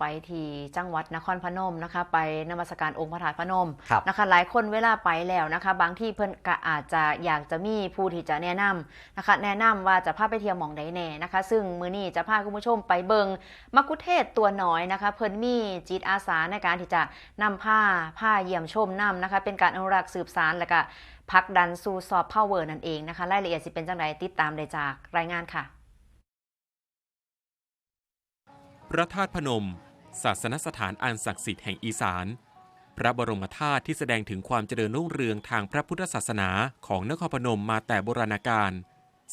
ไปที่จังหวัดนครพนมนะคะ ไปนมัสการองค์พระธาตุพนมครับนะคะ หลายคนเวลาไปแล้วนะคะ บางที่เพิ่นก็อาจจะอยากจะมีผู้ที่จะแนะนำนะคะ แนะนำว่าจะพาไปเที่ยวหมองใดแน่นะคะ ซึ่งมื้อนี้จะพาคุณผู้ชมไปเบิงมักคุเทศก์ตัวน้อยนะคะ เพิ่นมีจิตอาสาในการที่จะนำผ้าผ้าเยี่ยมชมนำนะคะ เป็นการอนุรักษ์สืบสานและก็ผลักดันสู่ซอฟต์พาวเวอร์นั่นเองนะคะรายละเอียดสิเป็นจังไดติดตามได้จากรายงานค่ะ พระธาตุพนม ศาสนสถานอันศักดิ์สิทธิ์แห่งอีสาน พระบรมธาตุที่แสดงถึงความเจริญรุ่งเรืองทางพระพุทธศาสนาของนครพนมมาแต่โบราณกาล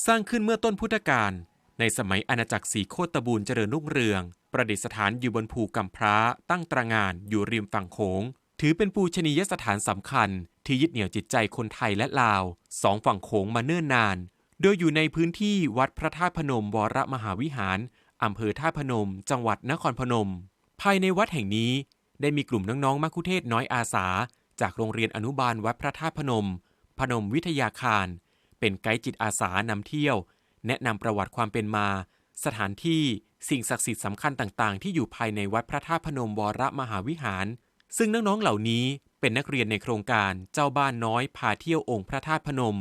สร้างขึ้นเมื่อต้นพุทธกาลในสมัยอาณาจักรสีโคตบูรเจริญรุ่งเรือง ประดิษฐานอยู่บนภูกำพร้า ตั้งตระงานอยู่ริมฝั่งโขง ถือเป็นปูชนียสถานสำคัญ ที่ยึดเหนี่ยวจิตใจคนไทยและลาวสองฝั่งโขงมาเนิ่นนาน โดยอยู่ในพื้นที่วัดพระธาตุพนมวรมหาวิหารอำเภอท่าตุพนม จังหวัดนครพนม ภายในวัดแห่งนี้ได้มีกลุ่มน้องๆมัคคุเทศก์น้อยอาสา จากโรงเรียนอนุบาลวัดพระธาตุพนม พนมวิทยาคาร เป็นไกด์จิตอาสานำเที่ยว แนะนำประวัติความเป็นมา สถานที่สิ่งศักดิ์สิทธิ์สำคัญต่างๆ ที่อยู่ภายในวัดพระธาตุพนมวรมหาวิหาร ซึ่งน้องๆเหล่านี้เป็นนักเรียนในโครงการเจ้าบ้านน้อยพาเที่ยวองค์พระธาตุพนม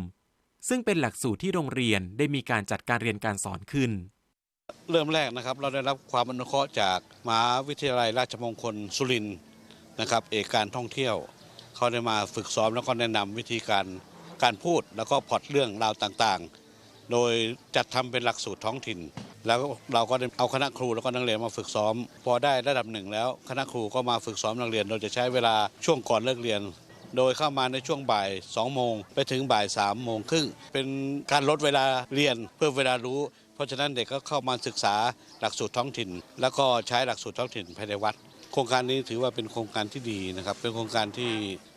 ซึ่งเป็นหลักสูตรที่โรงเรียนได้มีการจัดการเรียนการสอนขึ้น เริ่มแรกนะครับเราได้รับความอนุเคราะห์จากมหาวิทยาลัยราชมงคลสุรินทร์นะครับเอกการท่องเที่ยวเขาได้มาฝึกซ้อมแล้วก็แนะนำวิธีการการพูดแล้วก็พอตเรื่องราวต่างๆ โดยจัดทำเป็นหลักสูตรท้องถิ่น แล้วเราก็ได้เอาคณะครูแล้วก็นักเรียนมาฝึกซ้อม พอได้ระดับหนึ่งแล้วคณะครูก็มาฝึกซ้อมนักเรียน โดยจะใช้เวลาช่วงก่อนเลิกเรียน โดยเข้ามาในช่วงบ่าย2โมงไปถึงบ่าย3โมงครึ่งเป็นการลดเวลาเรียนเพื่อเวลารู้ เพราะฉะนั้นเด็กก็เข้ามาศึกษาหลักสูตรท้องถิ่น แล้วก็ใช้หลักสูตรท้องถิ่นภายในวัด โครงการนี้ถือว่าเป็นโครงการที่ดีนะครับ เป็นโครงการที่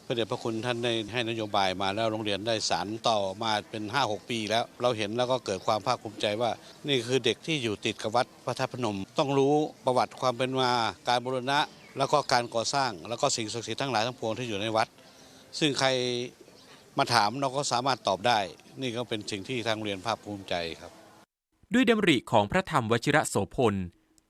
พระเดชพระคุณท่านได้ให้นโยบายมาแล้วโรงเรียนได้สานต่อมาเป็น 5-6 ปีแล้วเราเห็นแล้วก็เกิดความภาคภูมิใจว่า นี่คือเด็กที่อยู่ติดกับวัดพระธาตุพนม ต้องรู้ประวัติความเป็นมาการบูรณะ แล้วก็การก่อสร้าง แล้วก็สิ่งศักดิ์สิทธิ์ทั้งหลายทั้งปวงที่อยู่ในวัด ซึ่งใครมาถามเราก็สามารถตอบได้ นี่ก็เป็นสิ่งที่ทางโรงเรียนภาคภูมิใจครับ ด้วยดำริของพระธรรมวชิระโสพล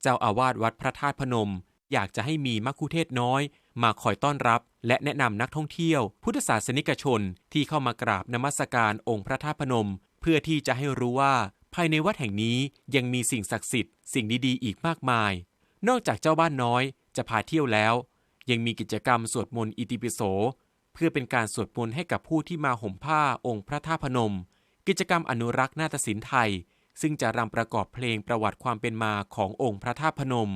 เจ้าอาวาสวัดพระธาตุพนม อยากจะให้มีมัคคุเทศน้อย มาคอยต้อนรับ และแนะนำนักท่องเที่ยว พุทธศาสนิกชนที่เข้ามากราบนมัสการองค์พระธาตุพนม เพื่อที่จะให้รู้ว่า ภายในวัดแห่งนี้ยังมีสิ่งศักดิ์สิทธิ์สิ่งดีๆอีกมากมาย นอกจากเจ้าบ้านน้อยจะพาเที่ยวแล้ว ยังมีกิจกรรมสวดมนต์อิติปิโส เพื่อเป็นการสวดมนต์ให้กับผู้ที่มาห่มผ้าองค์พระธาตุพนม กิจกรรมอนุรักษ์นาฏศิลป์ไทย ซึ่งจะรำประกอบเพลงประวัติความเป็นมาขององค์พระธาตุพนม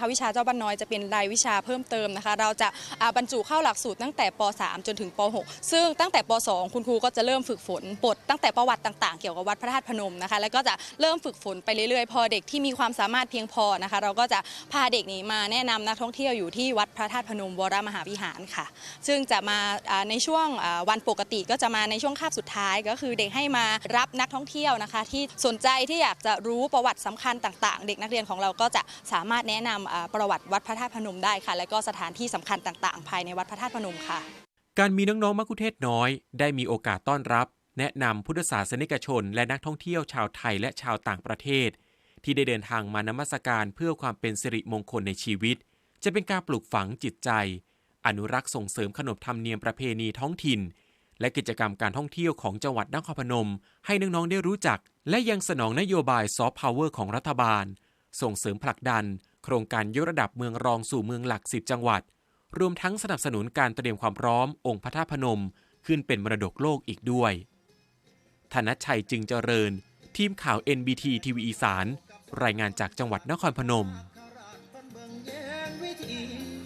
ภาควิชาเจ้าบ้านน้อยจะเป็นรายวิชาเพิ่มเติมนะคะ เราจะาบรรจุเข้าหลักสูตรตั้งแต่ป .3 จนถึงป .6 ซึ่งตั้งแต่ป .2 คุณครูก็จะเริ่มฝึกฝนบทตั้งแต่ประวัติต่างๆ เกี่ยวกับวัดพระธาตุพนมนะคะ แล้วก็จะเริ่มฝึกฝนไปเรื่อยๆ พอเด็กที่มีความสามารถเพียงพอนะคะ เราก็จะพาเด็กนี้มาแนะนำนักท่องเที่ยวอยู่ที่วัดพระธาตุพนมวรมหาวิหารค่ะ ซึ่งจะมาในช่วงวันปกติก็จะมาในช่วงคาบสุดท้าย ก็คือเด็กให้มารับนักท่องเที่ยวนะคะ ที่สนใจที่อยากจะรู้ประวัติสำคัญต่าง ๆ เด็กนักเรียนของเราก็จะสามารถแนะนำอ่าประวัติวัดพระธาตุพนมได้ค่ะ และก็สถานที่สำคัญต่างๆ ภายในวัดพระธาตุพนมค่ะ การมีน้องๆมัคคุเทศน้อย ได้มีโอกาสต้อนรับ แนะนำพุทธศาสนิกชน และนักท่องเที่ยวชาวไทยและชาวต่างประเทศ ที่ได้เดินทางมานมัสการเพื่อความเป็นสิริมงคลในชีวิต จะเป็นการปลูกฝังจิตใจ อนุรักษ์ส่งเสริมขนบธรรมเนียมประเพณีท้องถิ่นและกิจกรรมการท่องเที่ยวของจังหวัดนครพนม ให้น้องๆได้รู้จัก และยังสนองนโยบายซอฟต์พาวเวอร์ของรัฐบาล ส่งเสริมผลักดัน โครงการยกระดับเมืองรองสู่เมืองหลักสิบจังหวัด รวมทั้งสนับสนุนการเตรียมความพร้อม องค์พระธาตุพนม ขึ้นเป็นมรดกโลกอีกด้วย ธนชชัยจึงเจริญ ทีมข่าว NBT ทีวีอีสาน รายงานจากจังหวัดนครพนม